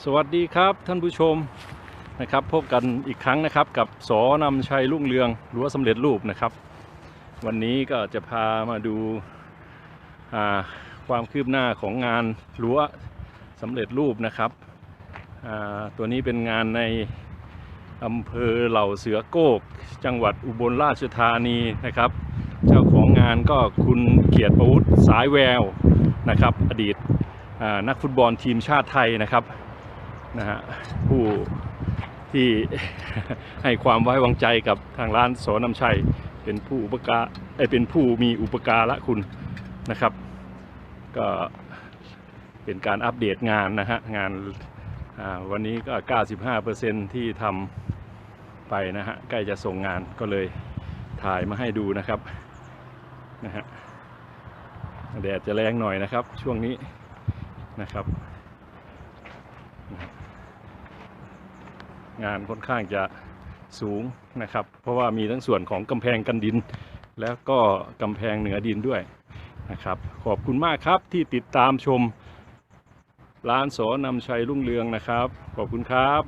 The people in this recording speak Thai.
สวัสดีครับท่านผู้ชมนะครับพบกันอีกครั้งนะครับกับสอนำชัยรุ่งเรืองรั้วสำเร็จรูปนะครับ วันนี้ก็จะพามาดูาความคืบหน้าของงานรั้วสำเร็จรูปนะครับตัวนี้เป็นงานในอำเภอเหล่าเสือโกก จังหวัดอุบลราชธานีนะครับ เจ้าของงานก็คุณเกียรติประวุฒิสายแววนะครับ อดีตนักฟุตบอลทีมชาติไทยนะครับ นะฮะผู้ที่ให้ความไว้วางใจกับทางร้านสอนำชัย เป็นผู้อุปการเอเป็นผู้มีอุปการะคุณนะครับ ก็เป็นการอัปเดตงานนะฮะงานวันนี้ก็ 95%ที่ทำไปนะฮะใกล้จะส่งงานก็เลยถ่ายมาให้ดูนะครับนะฮะแดดจะแรงหน่อยนะครับช่วงนี้นะครับ งานค่อนข้างจะสูงนะครับ เพราะว่ามีทั้งส่วนของกำแพงกันดิน แล้วก็กำแพงเหนือดินด้วยนะครับ ขอบคุณมากครับที่ติดตามชมร้านสอนำชัยรุ่งเรืองนะครับ ขอบคุณครับ